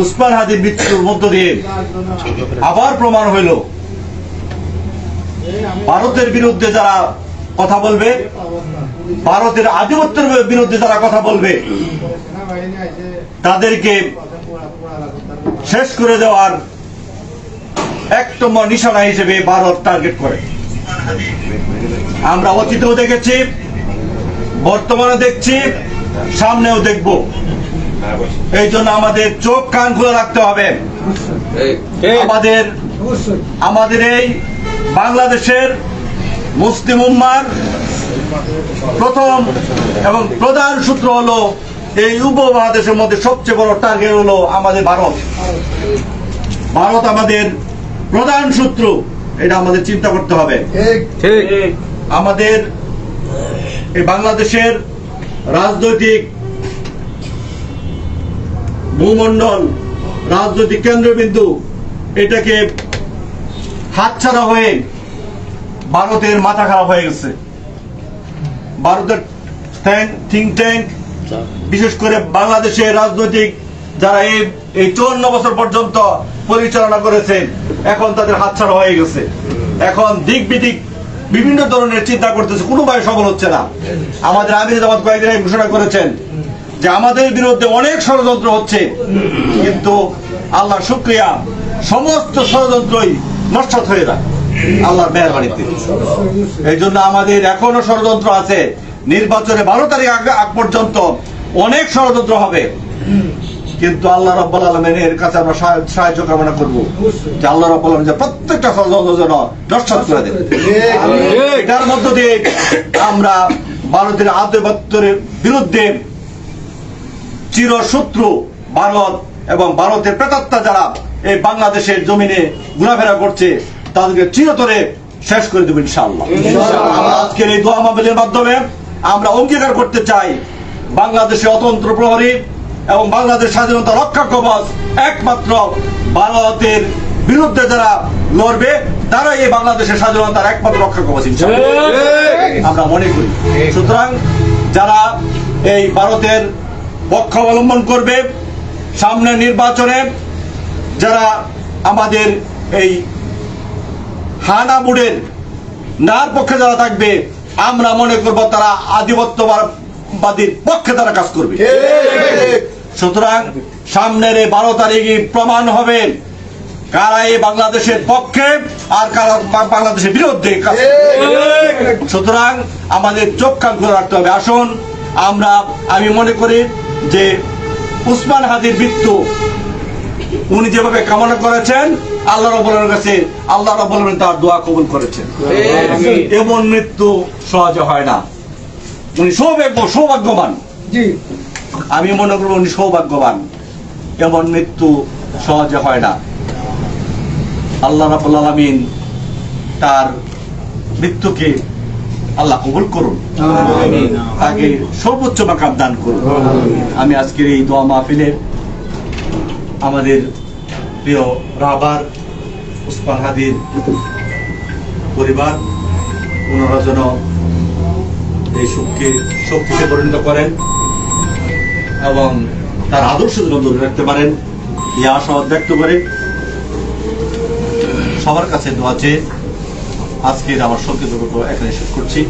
উসমান হাদির মৃত্যুর মধ্য দিয়ে আবার প্রমাণ হইল। ভারতের বিরুদ্ধে যারা কথা বলবে, ভারতের আধিপত্যের বিরুদ্ধে যারা কথা বলবে, তাদেরকে শেষ করে দেওয়ার এক নম্বর নিশানা হিসেবে ভারত টার্গেট করে। আমরা অতীতেও দেখেছি বর্তমানে দেখছি, সামনেও দেখব। এই জন্য আমাদের চোখ কান খুলে রাখতে হবে। আমাদের আমাদের এই বাংলাদেশের মুসলিম উম্মার প্রথম এবং প্রধান সূত্র হলো এই উপমহাদেশের মধ্যে সবচেয়ে বড় টার্গেট হলো আমাদের ভারত। ভারত আমাদের প্রধান সূত্র এটা আমাদের চিন্তা করতে হবে। ঠিক। আমাদের এই বাংলাদেশের রাজনৈতিক ভূমণ্ডল, রাজনৈতিক কেন্দ্রবিন্দু, এটাকে হাতছাড়া হয়ে ভারতের মাথা খারাপ হয়ে গেছে। ভারতের থিঙ্ক ট্যাঙ্ক বিশেষ করে বাংলাদেশের রাজনৈতিক যারা এই এই চুয়ান্ন বছর পর্যন্ত পরিচালনা করেছেন এখন তাদের হাতছাড়া হয়ে গেছে। এখন দিক বিদিক বিভিন্ন ধরনের চিন্তা করতেছে, কোনোভাবে সফল হচ্ছে না। আমাদের আমির জামাত কয়েকদিন ঘোষণা করেছেন যে আমাদের বিরুদ্ধে অনেক ষড়যন্ত্র হচ্ছে কিন্তু আল্লাহ শুক্রিয়া সমস্ত ষড়যন্ত্রই নষ্ট হয়ে যায় আল্লাহর মেহরবানিতে। এই জন্য আমাদের এখনও ষড়যন্ত্র আছে। নির্বাচনে বারো তারিখ আগে পর্যন্ত অনেক ষড়যন্ত্র হবে। কিন্তু আল্লাহ রব্বুল আলমের কাছে আমরা সাহায্য- সাহায্য কামনা করব যে আল্লাহ রব্বুল আলম যে প্রত্যেকটা ষড়যন্ত্র যেন নষ্ট করে দেবে এটার মধ্য দিয়ে আমরা ভারতের আধিপত্যের বিরুদ্ধে চিরশত্রু ভারত এবং ভারতের প্রেতাত্মা যারা এই বাংলাদেশের জমিনে ঘোরাফেরা করছে তাদেরকে চিরতরে শেষ করে দেবো ইনশাআল্লাহ। আজকের এই দোয়া মাহফিলের মাধ্যমে আমরা অঙ্গীকার করতে চাই বাংলাদেশে অতন্ত্র প্রহরী এবং বাংলাদেশ স্বাধীনতা রক্ষা কবচ একমাত্র ভারতের বিরুদ্ধে যারা লড়বে তারাই এই বাংলাদেশের স্বাধীনতার একমাত্র রক্ষা কবচ আমরা মনে করি। সুতরাং যারা এই ভারতের পক্ষ অবলম্বন করবে সামনের নির্বাচনে যারা আমাদের এই হানা বুড়ের নার পক্ষে যারা থাকবে আমরা মনে করব তারা আধিপত্যবাদীর পক্ষে তারা কাজ করবে। সুতরাং সামনের এই বারো তারিখে প্রমাণ হবে কারা এই বাংলাদেশের পক্ষে আর কারা বাংলাদেশের বিরুদ্ধে সুতরাং আমাদের চোখ কান খুলে রাখতে হবে। আসুন আমরা আমি মনে করি যে উসমান হাদির মৃত্যু উনি যেভাবে কামনা করেছেন আল্লাহ রবুলের কাছে আল্লাহ রবুল তার দোয়া কবুল করেছেন। এমন মৃত্যু সহজে হয় না। উনি সৌভাগ্য সৌভাগ্যবান। আমি মনে করব উনি সৌভাগ্যবান। এমন মৃত্যু সহজে হয় না। আল্লাহ রাবুল আলমিন তার মৃত্যুকে আল্লাহ কবুল করুন। তাকে সর্বোচ্চ মাকাম দান করুন। আমি আজকের এই দোয়া মাহফিলের আমাদের প্রিয় রাবার উসমান হাদির পরিবার ওনারা যেন এই সুখকে শক্তিতে পরিণত করেন এবং তার আদর্শ যেন ধরে রাখতে পারেন। এই আশাবাদ ব্যক্ত করে সবার কাছে দোয়া চেয়ে আজকের আমার সংক্ষিপ্ত এখানে শেষ করছি।